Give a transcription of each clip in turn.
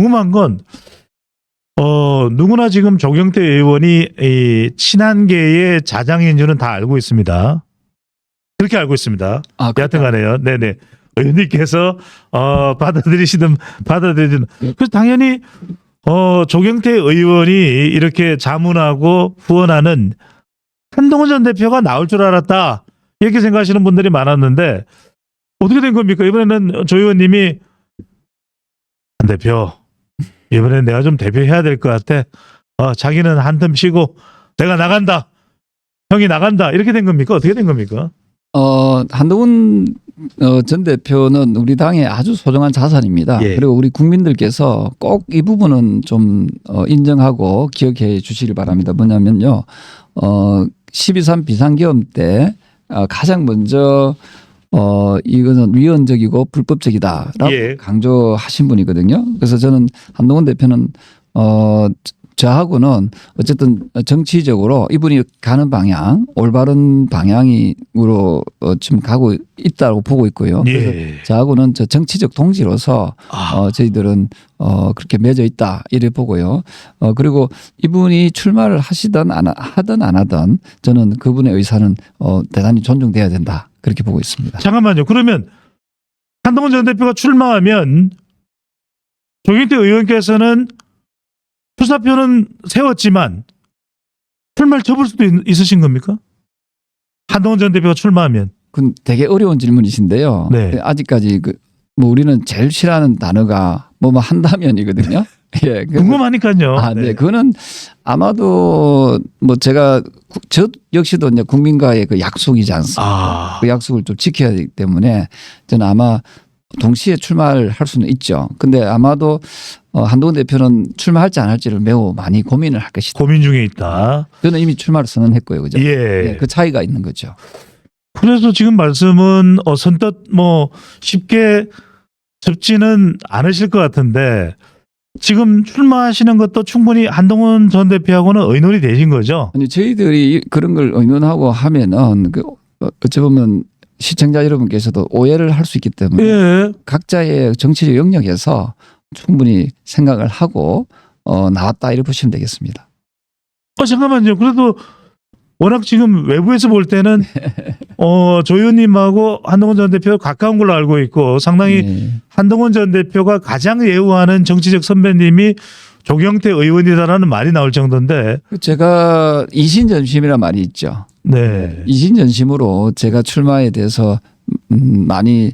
궁금한 건 어, 누구나 지금 조경태 의원이 이 친한계의 자장인 줄은 다 알고 있습니다. 그렇게 알고 있습니다. 아, 여하튼 간에요. 네네. 의원님께서 어, 받아들이시든 받아들이든 그래서 당연히 어, 조경태 의원이 이렇게 자문하고 후원하는 한동훈 전 대표가 나올 줄 알았다. 이렇게 생각하시는 분들이 많았는데 어떻게 된 겁니까? 이번에는 조 의원님이 한 대표 이번엔 내가 좀 대표해야 될 것 같아. 어, 자기는 한틈 쉬고 내가 나간다. 형이 나간다. 이렇게 된 겁니까? 어떻게 된 겁니까? 어, 한동훈 어, 전 대표는 우리 당의 아주 소중한 자산입니다. 예. 그리고 우리 국민들께서 꼭 이 부분은 좀 어, 인정하고 기억해 주시길 바랍니다. 뭐냐면요. 어, 12.3 비상계엄 때 어, 가장 먼저 어, 이거는 위헌적이고 불법적이다라고 예. 강조하신 분이거든요. 그래서 저는 한동훈 대표는 어, 저하고는 어쨌든 정치적으로 이분이 가는 방향 올바른 방향으로 어, 지금 가고 있다고 보고 있고요. 그래서 예. 저하고는 저 정치적 동지로서 아, 어, 저희들은 어, 그렇게 맺어 있다 이래 보고요. 어, 그리고 이분이 출마를 하시든 안 하- 하든 안 하든 저는 그분의 의사는 어, 대단히 존중돼야 된다 그렇게 보고 있습니다. 잠깐만요. 그러면 한동훈 전 대표가 출마하면 조경태 의원께서는 투사표는 세웠지만 출마를 접을 수도 있, 있으신 겁니까? 한동훈 전 대표가 출마하면 그건 되게 어려운 질문이신데요. 네. 아직까지 그, 뭐 우리는 제일 싫어하는 단어가 뭐뭐 한다면이거든요. 예. 그래서 궁금하니까요. 아, 네. 그거는 아마도 뭐 제가 구- 저 역시도 이제 국민과의 그 약속이지 않습니까? 아, 그 약속을 좀 지켜야 되기 때문에 저는 아마 동시에 출마를 할 수는 있죠. 근데 아마도 어, 한동훈 대표는 출마할지 안 할지를 매우 많이 고민을 할 것이다. 고민 중에 있다. 저는 이미 출마를 선언했고요. 그죠? 예. 예, 그 차이가 있는 거죠. 그래서 지금 말씀은 어, 선뜻 뭐 쉽게 접지는 않으실 것 같은데 지금 출마하시는 것도 충분히 한동훈 전 대표하고는 의논이 되신 거죠? 아니 저희들이 이- 그런 걸 의논하고 하면은 그 어, 어찌 보면 시청자 여러분께서도 오해를 할 수 있기 때문에 예. 각자의 정치적 영역에서 충분히 생각을 하고 어, 나왔다 이렇게 보시면 되겠습니다. 어 잠깐만요. 그래도 워낙 지금 외부에서 볼 때는 어, 조 의원님하고 한동훈 전 대표 가까운 걸로 알고 있고 상당히 네. 한동훈 전 대표가 가장 예우하는 정치적 선배님이 조경태 의원이다라는 말이 나올 정도인데 그 제가 이신전심이란 말이 있죠. 네. 이신전심으로 제가 출마에 대해서 음, 많이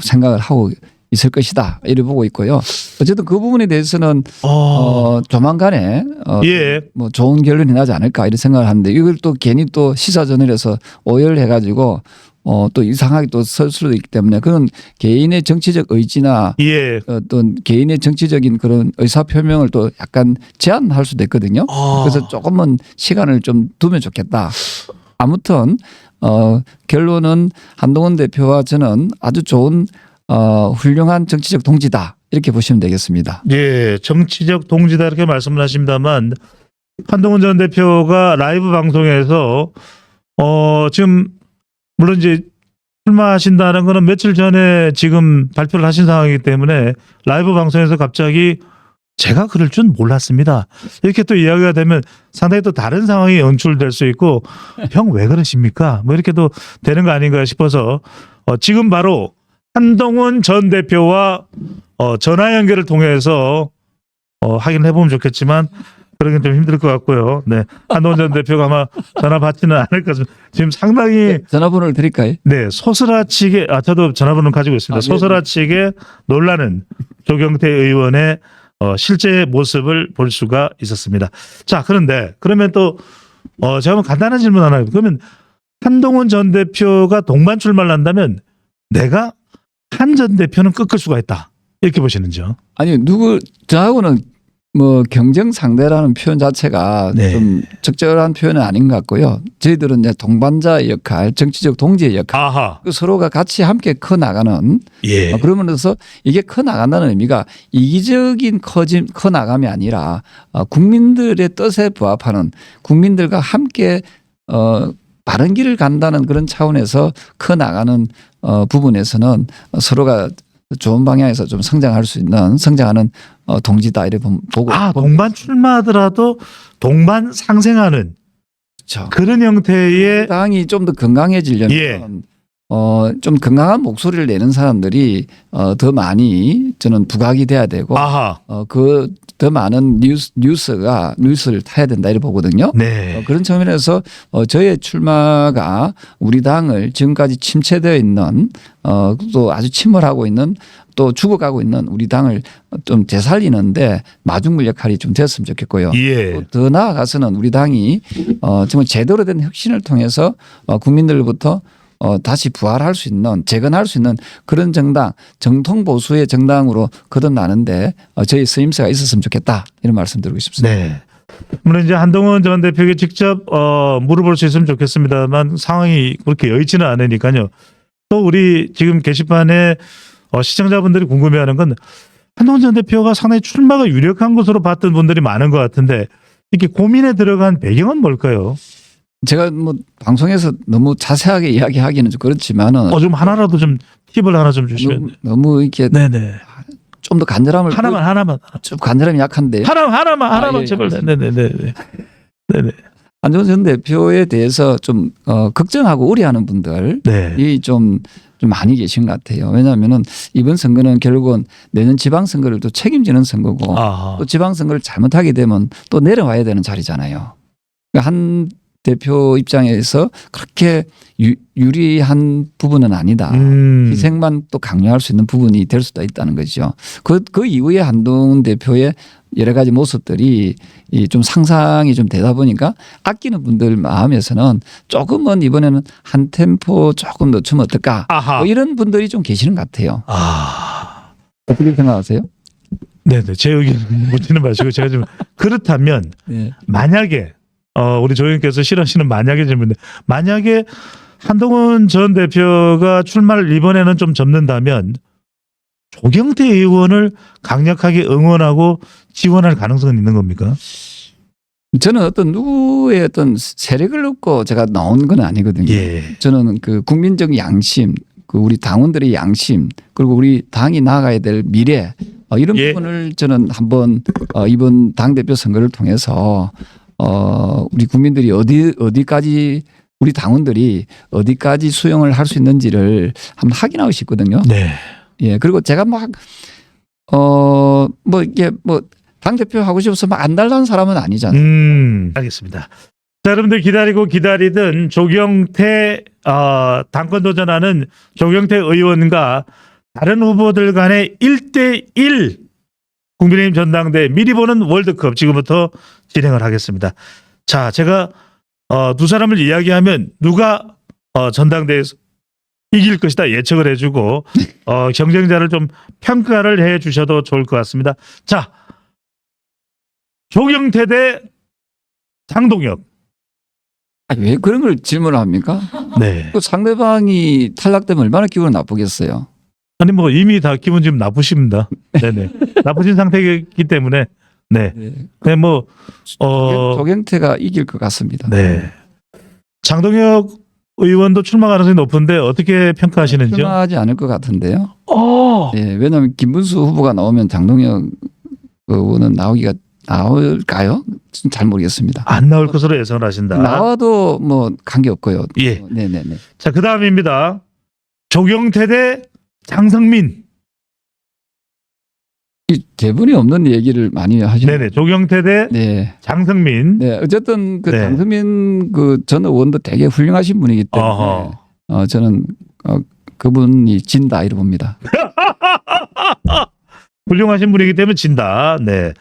생각을 하고 있을 것이다 이렇게 보고 있고요. 어쨌든 그 부분에 대해서는 어, 어, 조만간에 어, 예. 뭐 좋은 결론이 나지 않을까 이런 생각을 하는데 이걸 또 괜히 또 시사전을 해서 오해를 해가지고 어, 또 이상하게 또 설 수도 있기 때문에 그건 개인의 정치적 의지나 예. 어떤 개인의 정치적인 그런 의사 표명을 또 약간 제한할 수도 있거든요. 아. 그래서 조금은 시간을 좀 두면 좋겠다. 아무튼 어 결론은 한동훈 대표와 저는 아주 좋은 어 훌륭한 정치적 동지다 이렇게 보시면 되겠습니다. 예, 정치적 동지다 이렇게 말씀을 하십니다만 한동훈 전 대표가 라이브 방송에서 어 지금 물론 이제 출마하신다는 거는 며칠 전에 지금 발표를 하신 상황이기 때문에 라이브 방송에서 갑자기 제가 그럴 줄 몰랐습니다. 이렇게 또 이야기가 되면 상당히 또 다른 상황이 연출될 수 있고 형 왜 그러십니까? 뭐 이렇게 또 되는 거 아닌가 싶어서 어, 지금 바로 한동훈 전 대표와 어, 전화 연결을 통해서 어, 확인을 해보면 좋겠지만 그러긴 좀 힘들 것 같고요. 네, 한동훈 전 대표가 아마 전화 받지는 않을 것 같습니다. 지금 상당히 전화번호를 드릴까요? 네 소스라치게 아 저도 전화번호 가지고 있습니다. 아, 네, 소스라치게 놀라는 조경태 의원의 어, 실제 모습을 볼 수가 있었습니다. 자 그런데 그러면 또 어, 제가 한번 간단한 질문 하나 해볼게요. 그러면 한동훈 전 대표가 동반 출마를 한다면 내가 한 전 대표는 꺾을 수가 있다. 이렇게 보시는지요? 아니 누구 저하고는 뭐 경쟁 상대라는 표현 자체가 네. 좀 적절한 표현은 아닌 것 같고요. 저희들은 이제 동반자의 역할, 정치적 동지의 역할, 아하. 그 서로가 같이 함께 커 나가는 예. 어, 그러면서 이게 커 나간다는 의미가 이기적인 커짐 커 나감이 아니라 어, 국민들의 뜻에 부합하는 국민들과 함께 어 바른 길을 간다는 그런 차원에서 커 나가는 어 부분에서는 서로가 좋은 방향에서 좀 성장할 수 있는 성장하는 어, 동지다 이렇게 보- 보고 아 동반 출마하더라도 동반 상생하는 있죠. 그런 형태의 당이 좀 더 건강해지려면 예. 어, 좀 건강한 목소리를 내는 사람들이 어, 더 많이 저는 부각이 돼야 되고 아하 어, 그 더 많은 뉴스, 뉴스가 뉴스를 타야 된다 이렇게 보거든요. 네 어, 그런 측면에서 어, 저의 출마가 우리 당을 지금까지 침체되어 있는 어, 또 아주 침몰하고 있는 또 죽어가고 있는 우리 당을 좀 되살리는데 마중물 역할이 좀 됐으면 좋겠고요. 예. 또더 나아가서는 우리 당이 어, 정말 제대로 된 혁신을 통해서 어, 국민들로부터 어, 다시 부활할 수 있는 재건할 수 있는 그런 정당 정통 보수의 정당으로 거듭나는데 어, 저희 쓰임새가 있었으면 좋겠다 이런 말씀드리고 싶습니다. 네. 물론 이제 한동훈 전 대표에게 직접 어, 물어볼 수 있으면 좋겠습니다만 상황이 그렇게 여의치는 않으니까요. 또 우리 지금 게시판에 어, 시청자분들이 궁금해하는 건 한동훈 전 대표가 상당히 출마가 유력한 것으로 봤던 분들이 많은 것 같은데 이렇게 고민에 들어간 배경은 뭘까요? 제가 뭐 방송에서 너무 자세하게 이야기하기는 좀 그렇지만은 어, 좀 하나라도 좀 팁을 하나 좀 주시면. 너무, 너무 이렇게 네네. 좀 더 간절함을 하나만 하나만 좀 간절함이 약한데 하나 하나만 아, 하나만 예, 제발. 알겠습니다. 네네네네. 네네. 안정원 전 대표에 대해서 좀 어, 걱정하고 우려하는 분들 네. 이 좀, 좀 많이 계신 것 같아요. 왜냐하면은 이번 선거는 결국은 내년 지방선거를 또 책임지는 선거고 아하. 또 지방선거를 잘못하게 되면 또 내려와야 되는 자리잖아요. 그러니까 한 대표 입장에서 그렇게 유, 유리한 부분은 아니다. 음. 희생만 또 강요할 수 있는 부분이 될 수도 있다는 거죠. 그, 그 이후에 한동훈 대표의 여러 가지 모습들이 이좀 상상이 좀 되다 보니까 아끼는 분들 마음에서는 조금은 이번에는 한 템포 조금 늦추면 어떨까. 아하. 뭐 이런 분들이 좀 계시는 것 같아요. 아. 어떻게 생각하세요? 네네. 제 의견 묻지는 마시고 제가 좀 그렇다면 네. 만약에 어 우리 조영께서 싫어하시는 만약에 질문인데 만약에 한동훈 전 대표가 출마를 이번에는 좀 접는다면 조경태 의원을 강력하게 응원하고 지원할 가능성은 있는 겁니까? 저는 어떤 누구의 어떤 세력을 놓고 제가 나온 건 아니거든요. 예. 저는 그 국민적 양심, 그 우리 당원들의 양심, 그리고 우리 당이 나아가야 될 미래 어, 이런 예. 부분을 저는 한번 어, 이번 당 대표 선거를 통해서 어, 우리 국민들이 어디 어디까지 우리 당원들이 어디까지 수용을 할 수 있는지를 한번 확인하고 싶거든요. 네. 예, 그리고 제가 막, 어, 뭐, 이게 뭐, 당대표 하고 싶어서 막 안 달라는 사람은 아니잖아요. 음, 알겠습니다. 자, 여러분들 기다리고 기다리던 조경태 어, 당권 도전하는 조경태 의원과 다른 후보들 간의 1대1 국민의힘 전당대 미리 보는 월드컵 지금부터 진행을 하겠습니다. 자, 제가 어, 두 사람을 이야기하면 누가 어, 전당대에서 이길 것이다 예측을 해주고 어, 경쟁자를 좀 평가를 해 주셔도 좋을 것 같습니다. 자, 조경태 대 장동혁. 아, 왜 그런 걸 질문을 합니까? 네. 그 상대방이 탈락되면 얼마나 기분 나쁘겠어요. 아니 뭐 이미 다 기분 지금 나쁘십니다. 네네. 나쁘신 상태이기 때문에 네. 네. 네, 뭐 어, 조경태가 이길 것 같습니다. 네. 장동혁 의원도 출마 가능성이 높은데 어떻게 평가하시는지요? 출마하지 않을 것 같은데요. 어. 예, 왜냐하면 김문수 후보가 나오면 장동혁 의원은 나오기가 나올까요? 잘 모르겠습니다. 안 나올 것으로 예상을 하신다. 나와도 뭐 관계 없고요. 예. 네네네. 자, 그 다음입니다. 조경태 대 장성민. 이 대본이 없는 얘기를 많이 하시네요. 네네. 조경태 대 네. 장성민. 네, 어쨌든 그 네. 장서민 그 전 의원도 되게 훌륭하신 분이기 때문에 어허. 어 저는 어 그분이 진다 이러 봅니다. 훌륭하신 분이기 때문에 진다. 네.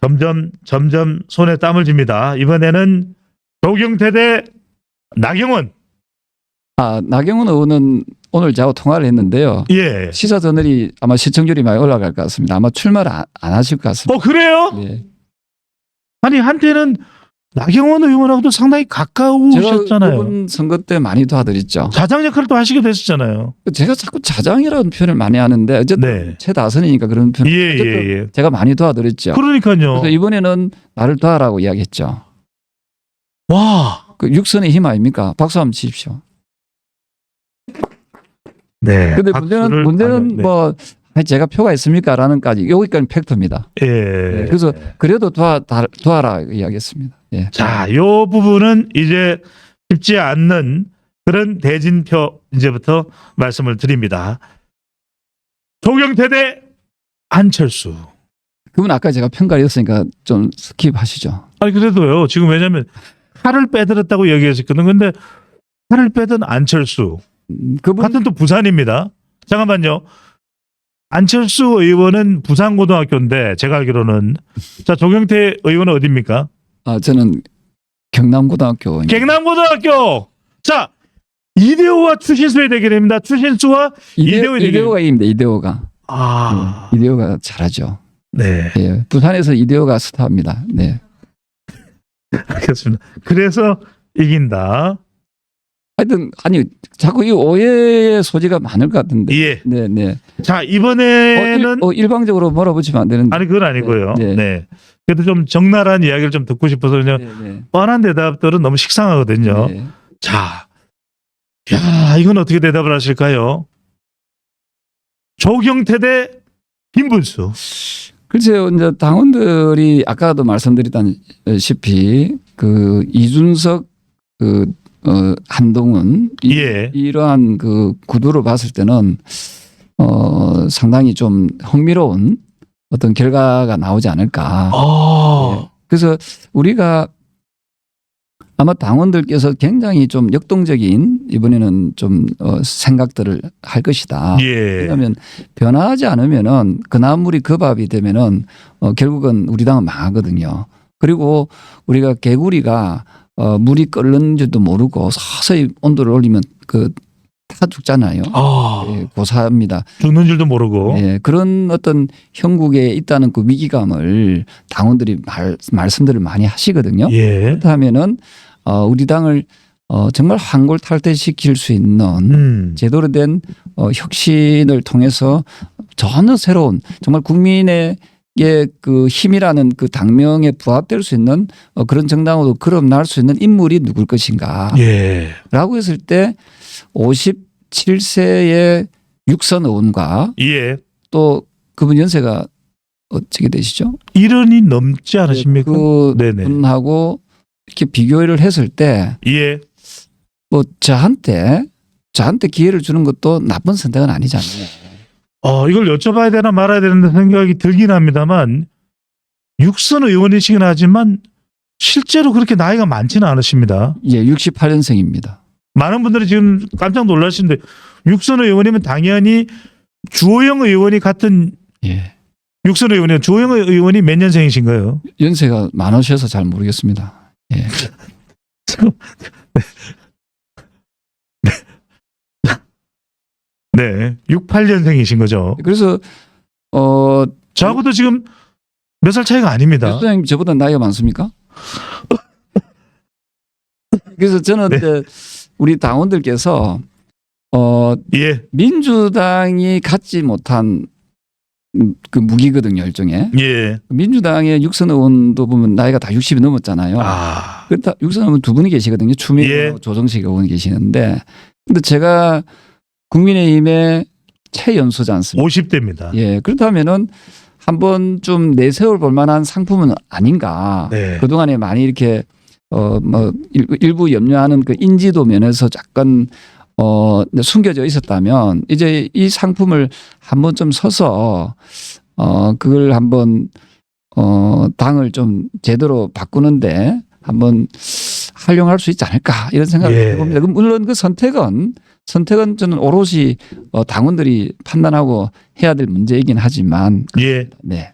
점점 점점 손에 땀을 줍니다. 이번에는 조경태 대 나경원. 아 나경원 의원은 오늘 저하고 통화를 했는데요. 예. 시사 저널이 아마 시청률이 많이 올라갈 것 같습니다. 아마 출마를 안, 안 하실 것 같습니다. 어 그래요? 네. 아니 한때는 나경원 의원하고도 상당히 제가 가까우셨잖아요. 그분 선거 때 많이 도와드렸죠. 자장 역할도 하시게 됐었잖아요. 제가 자꾸 자장이라는 표현을 많이 하는데 어쨌든 네. 최다선이니까 그런 표현. 예, 어쨌든 예, 예. 제가 많이 도와드렸죠. 그러니까요. 그래서 이번에는 나를 도와라고 이야기했죠. 와. 그 육선의 힘 아닙니까? 박수 한번 치십시오. 네. 근데 문제는 문제는 네. 뭐 제가 표가 있습니까라는까지 여기까지 팩트입니다. 예. 네, 그래서 그래도 도와 다- 도와라 이야기했습니다. 예. 자, 요 부분은 이제 쉽지 않는 그런 대진표 이제부터 말씀을 드립니다. 조경태 대 안철수. 그분 아까 제가 평가를 했으니까 좀 스킵하시죠. 아니 그래도요. 지금 왜냐면 칼을 빼들었다고 얘기했었거든. 근데 칼을 빼든 안철수 음, 그분 같은 또 부산입니다. 잠깐만요. 안철수 의원은 부산고등학교인데 제가 알기로는 자 조경태 의원은 어디입니까? 아 저는 경남고등학교 경남고등학교. 자 이대호와 추신수의 대결입니다. 추신수와 이대호 얘기- 이대호가 이깁니다. 이대호가 아, 네, 이대호가 잘하죠. 네, 예. 부산에서 이대호가 스타입니다. 네. 알겠습니다. 그래서 이긴다. 하여튼 아니 자꾸 이 오해의 소지가 많을 것 같은데. 예. 네, 네. 자 어, 일, 이번에는 어, 일 방적으로 몰아붙이면 안 되는데. 아니 그건 아니고요. 네. 네, 네. 그래도 좀 적나라한 이야기를 좀 듣고 싶어서 그냥 네, 네. 뻔한 대답들은 너무 식상하거든요. 네. 자, 야 이건 어떻게 대답을 하실까요? 조경태 대 김문수. 글쎄요, 이제 당원들이 아까도 말씀드렸다시피 그 이준석 그 어, 한동훈 이, 예. 이러한 그 구도를 봤을 때는 어 상당히 좀 흥미로운 어떤 결과가 나오지 않을까. 아, 그래서 우리가 아마 당원들께서 굉장히 좀 역동적인 이번에는 좀 어, 생각들을 할 것이다. 예. 왜냐하면 변화하지 않으면은 그 나물이 그 밥이 되면은 어, 결국은 우리 당은 망하거든요. 그리고 우리가 개구리가 어, 물이 끓는지도 모르고 서서히 온도를 올리면 그 타 죽잖아요. 아, 예, 고사입니다. 죽는 줄도 모르고. 예, 그런 어떤 형국에 있다는 그 위기감을 당원들이 말, 말씀들을 많이 하시거든요. 예. 그렇다면은 어, 우리 당을 어, 정말 환골탈퇴시킬 수 있는 음. 제대로 된 어, 혁신을 통해서 전혀 새로운 정말 국민의 그 힘이라는 그 당명에 부합될 수 있는 어, 그런 정당으로 거듭날 수 있는 인물이 누굴 것인가 예. 라고 했을 때 57세의 육선 의원과 예. 또 그분 연세가 어떻게 되시죠? 일흔이 넘지 않으십니까? 그 네네. 분하고 이렇게 비교를 했을 때 예. 뭐 저한테 저한테 기회를 주는 것도 나쁜 선택은 아니잖아요. 어, 이걸 여쭤봐야 되나 말아야 되는데 생각이 들긴 합니다만 육선 의원이시긴 하지만 실제로 그렇게 나이가 많지는 않으십니다. 예, 68년생입니다. 많은 분들이 지금 깜짝 놀라시는데 육선 의원이면 당연히 주호영 의원이 같은 예. 육선 의원이요. 주호영 의원이 몇 년생이신가요? 연세가 많으셔서 잘 모르겠습니다. 예. 네. 68년생이신 거죠. 그래서 어 저하고도 지금 몇 살 차이가 아닙니다. 교수님 저보다 나이가 많습니까? 그래서 저는 네. 우리 당원들께서 어 예. 민주당이 갖지 못한 음, 그 무기거든요, 일종의. 예. 민주당의 육선 의원도 보면 나이가 다 60이 넘었잖아요. 아. 그렇다 육선 의원 두 분이 계시거든요. 추미애 예. 조정식 의원이 계시는데, 근데 제가 국민의힘의 최연소지 않습니까? 50대입니다. 예, 그렇다면은 한번 좀 내세울 볼 만한 상품은 아닌가. 네. 그동안에 많이 이렇게 어 뭐 일부 염려하는 그 인지도 면에서 약간 어 숨겨져 있었다면 이제 이 상품을 한번 좀 서서 어 그걸 한번 어 당을 좀 제대로 바꾸는데 한번 활용할 수 있지 않을까 이런 생각을 예. 해봅니다. 그럼 물론 그 선택은 선택은 저는 오롯이 어 당원들이 판단하고 해야 될 문제이긴 하지만 예. 네.